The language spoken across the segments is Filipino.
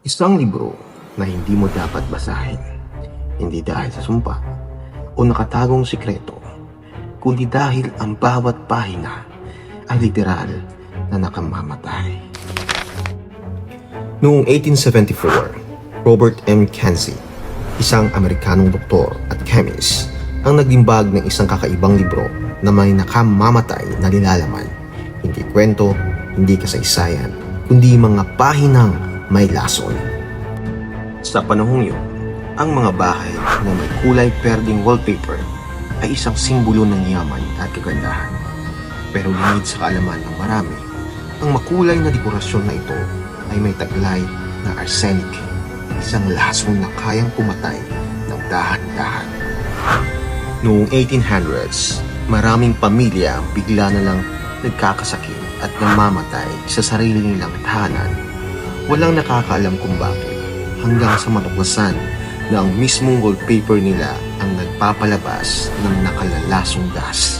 Isang libro na hindi mo dapat basahin. Hindi dahil sa sumpa o nakatagong sikreto, kundi dahil ang bawat pahina ay literal na nakamamatay. Noong 1874, Robert M. Kenzie, isang Amerikanong doktor at chemist, ang naglimbag ng isang kakaibang libro na may nakamamatay na nilalaman. Hindi kwento, hindi kasaysayan, kundi mga pahinang may lason. Sa panahong yun, ang mga bahay na may kulay perding wallpaper ay isang simbolo ng yaman at kagandahan. Pero lingid sa kaalaman ng marami, ang makulay na dekorasyon na ito ay may taglay na arsenic, isang lason na kayang pumatay ng dahan-dahan. Noong 1800s, maraming pamilya ang bigla na lang nagkakasakit at namamatay sa sarili nilang tahanan. Walang nakakaalam kung bakit hanggang sa matuklasan na ang mismong wallpaper nila ang nagpapalabas ng nakalalasong gas.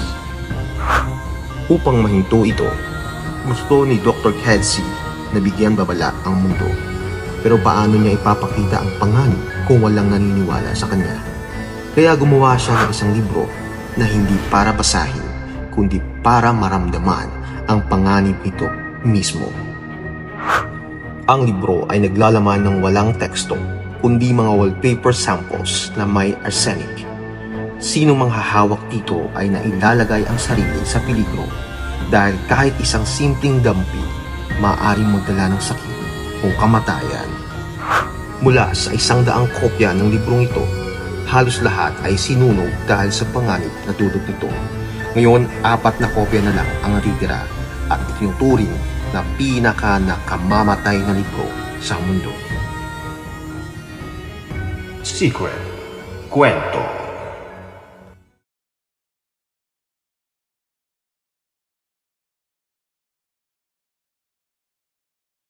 Upang mahinto ito, gusto ni Dr. Kedsey na bigyan babala ang mundo. Pero paano niya ipapakita ang panganib kung walang naniniwala sa kanya? Kaya gumawa siya ng isang libro na hindi para basahin, kundi para maramdaman ang panganib ito mismo. Ang libro ay naglalaman ng walang teksto, kundi mga wallpaper samples na may arsenic. Sino mang hahawak dito ay nailalagay ang sarili sa peligro dahil kahit isang simpleng dampi, maaaring magdala ng sakit o kamatayan. Mula sa isang daang kopya ng librong ito, halos lahat ay sinunog dahil sa panganib na dudog nito. Ngayon, apat na kopya na lang ang natitira at itinuturing na pinaka nakamamatay na libro sa mundo. Secret. Kwento.